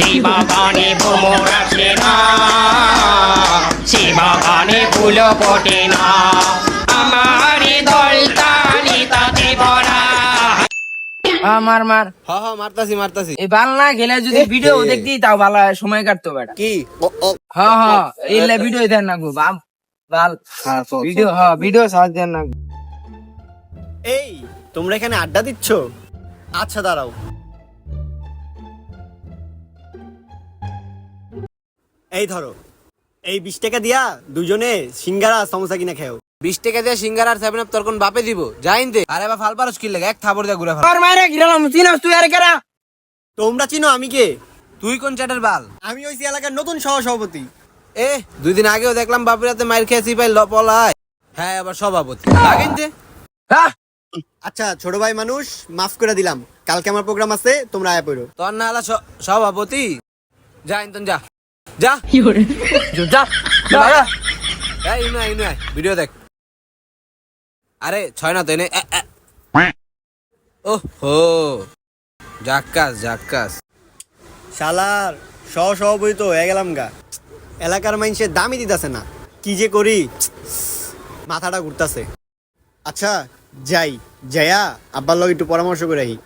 যে বাগানে ভ্রমর আসে না। সে বাগানে ফুল ফোটে না। আমার দলতালি তাতে ভরা। মার মার। হ হ মারতাছি মারতাছি। এই বাল না খেলে যদি ভিডিও দেখতি তাও ভালো হয়, সময় কাটতো বেটা। কি? হ হ এলে ভিডিও দেন না গো বাম বাল। ভিডিও হ ভিডিও সার্চ দেন না এই তোমরা এখানে আড্ডা দিচ্ছ? আচ্ছা দাঁড়াও। এই ধরো এই বিশ টাকা দিয়া দুজনে সিঙ্গারা সমোসা কিনে খেও। বিশ টাকা দিয়ে সিঙ্গার আর সেভেন আপ তোর কোন বাপে দিব? যাইনতে আরে বা ফাল পারস কি লাগে? এক থাপড় দিয়ে ঘুরে ফেল। গিরালাম চিনাস তুই আর কেরা? তোমরা চিনো আমি কে? তুই কোন চ্যাটের বাল? আমি হইছি এলাকার নতুন সহ সভাপতি এ দুই দিন আগেও দেখলাম বাপের হাতে মাইর খেয়েছি পাই লপলায় হ্যাঁ আবার সভাপতি। লাগেনতে হ্যাঁ আচ্ছা ছোট ভাই মানুষ মাফ করে দিলাম। কালকে আমার প্রোগ্রাম আছে তোমরা আয়া পড়ো। তোর না সভাপতি? যা ইন্তন যা। যা। যা যা। এই ইনু ইনু ভিডিও দেখ। আরে ছয় না তো এনে এ, এ। ও জাক্কাস জাক্কাস। শালার সহ সভাপতি তো হয়ে গেলাম গা। এলাকার মানুষের দামই দিতেছে না। কি যে করি? মাথাটা ঘুরতাছে। আচ্ছা যাই। যাইয়া আব্বার লগে একটু পরামর্শ করে আহি।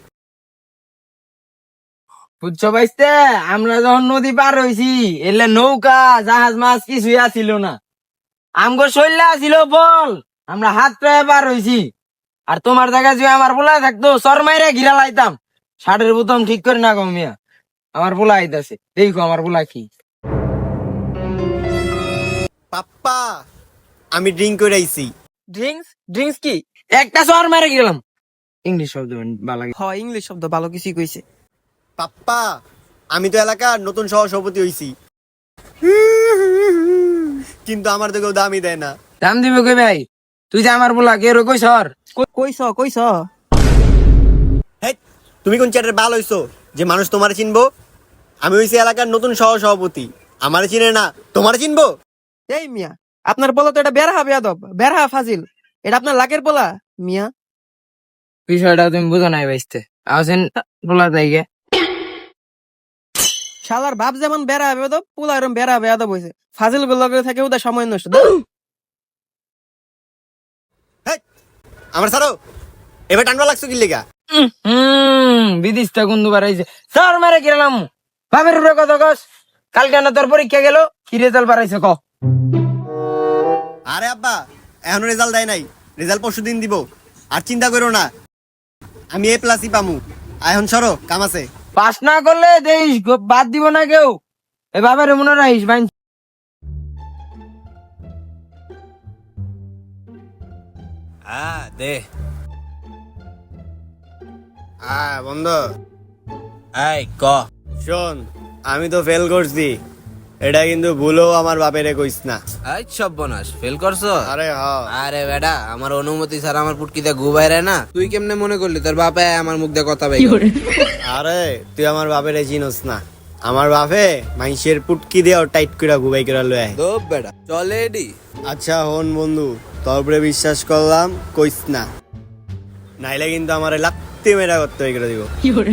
বুঝছ ভাইস্তে আমরা যখন নদী পার হইছি এলে নৌকা জাহাজ মাছ কিছুই আসিল না। আমগো ছিল বল আমরা হাত প্রায় পার হইছি। আর তোমার জায়গায় যদি আমার পোলা থাকতো সর মাইরে ঘিরা লাইতাম। ষাটের বোতাম ঠিক করে না গো মিয়া। আমার পোলা আইতাছে। দেখো আমার পোলা কি। পাপ্পা আমি ড্রিঙ্ক করে আইছি। ড্রিঙ্কস? ড্রিঙ্কস কি? একটা সর মারে গেলাম। ইংলিশ শব্দ ভালো লাগে। হ ইংলিশ শব্দ ভালো কিছু কইছে। পাপ্পা আমি তো এলাকার নতুন সহ সভাপতি হইছি। কিন্তু আমার তো কেউ দামই দেয় না। দাম দিবে কই ভাই? তুই যে আমার বলা কে রকই সর কই- কইছ কইছ হেই, তুমি কোন চ্যাটের বাল হইছো? যে মানুষ তোমার চিনবো? আমি হইছি এলাকার নতুন সহ সভাপতি আমার চিনে না তোমার চিনবো? এই মিয়া আপনার বলা তো এটা বেরহা বেয়াদব বেরহা ফাজিল। এটা আপনার লাকের বলা মিয়া। বিষয়টা তুমি বুঝো নাই ভাইস্তে। আসেন পোলা তাই গে শালার বাপ যেমন বেড়া বেয়াদব পুলা এরম বেড়া বেয়াদব হইছে ফাজিলগুলো থাকে ওদের সময় নষ্ট। আমার সারো এবার টানবা লাগছো কি লেগা? হম কুন্দু বাড়াইছে সর মারে গেলাম বাপের উপরে কত কস? কালকে না তোর পরীক্ষা গেল কি রেজাল্ট বাড়াইছে ক? আরে আব্বা এখনও রেজাল্ট দেয় নাই। রেজাল্ট পরশু দিন দিব। আর চিন্তা করো না। আমি এ প্লাসই পামু। এখন সরো কাম আছে। পাস না করলে দেইস বাদ দিব না কেউ। এভাবে মনে রাখিস ভাই। হ্যাঁ দে। হ্যাঁ বন্ধ। এই ক। শোন আমি তো ফেল করছি। এটা কিন্তু ভুলেও আমার বাপেরে কইস না। এই সব বনাস ফেল করছ? আরে হ আরে বেটা আমার অনুমতি ছাড়া আমার পুটকিতে গু বাইরে না। তুই কেমনে মনে করলি? তোর বাপে আমার মুখ দিয়ে কথা বাই আরে তুই আমার বাপেরে চিনস না। আমার বাপে মাইসের পুটকি দিয়ে টাইট করে ঘুবাই করে লয়ে আয়। দোপ বেটা চলে এডি। আচ্ছা হন বন্ধু তোর উপরে বিশ্বাস করলাম কইস না। নাইলে কিন্তু আমার লাত্তি মেরা করতে হয়ে করে দিব। কি করে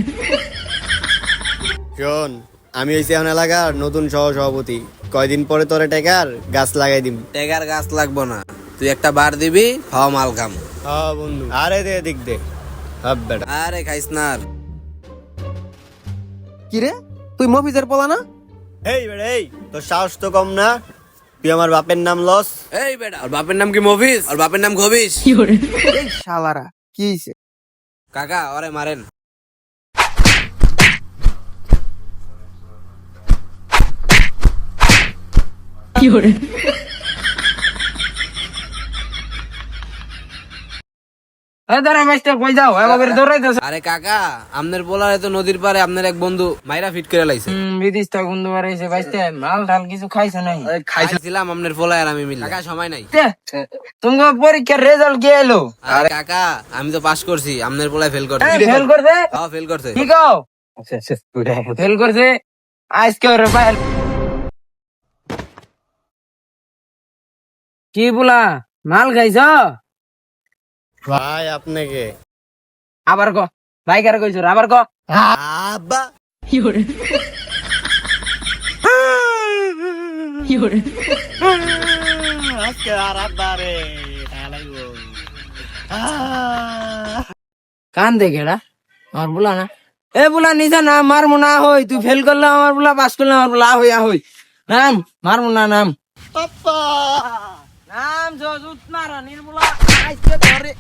শোন আমি হইছি এখন এলাকার নতুন সহ সভাপতি কয়দিন পরে তোরে টেকার গাছ লাগাই দিম। টেকার গাছ লাগবো না। তুই একটা বার দিবি ফাও মাল খাম। হ্যাঁ বন্ধু। আরে দে দিক দে। হাব বেটা। আরে খাইস না আর। কি রে? তুই মফিজের পোলা না? এই বেটা এই তোর সাহস তো কম না। তুই আমার বাপের নাম লস। এই বেটা ওর বাপের নাম কি মফিস ওর বাপের নাম খবিস এই শালারা কি হইছে? কাকা ওরে মারেন। এ দাঁড়া মাস্টার কই যাও? এবার দৌড়াইতেছ আরে কাকা আমনের পোলারে তো নদীর পারে আপনার এক বন্ধু মাইরা ফিট করে লাইছে। হুম বিদিশটা কুন্দু বাড়াইছে ভাইস্তে মাল ঢাল কিছু খাইছো নাই। খাইছিলাম আমনের পোলায় আর আমি মিলে। কাকা সময় নাই। তুমি পরীক্ষার রেজাল্ট কে এলো? আরে কাকা আমি তো পাস করছি আমনের পোলায় ফেল করছে। ফেল করছে? হ্যাঁ ফেল করছে। কি কও? ফেল করছে। আজকে ওরে বাইর কি বলা মাল খাইছ? ভাই আপনাকে আবার ক ভাই কার কইছ আবার ক। আব্বা। আজকে আর আব্বারে খেলাইবো কান দে গেড়া আমার বলা না। এ বলা নিজা না মারমু না হই। তুই ফেল করলে আমার বলা পাস করলে আমার বলা হইয়া হই নাম মারমু না নাম। নাম জজুত মারা নির্মলা আইছে ধরে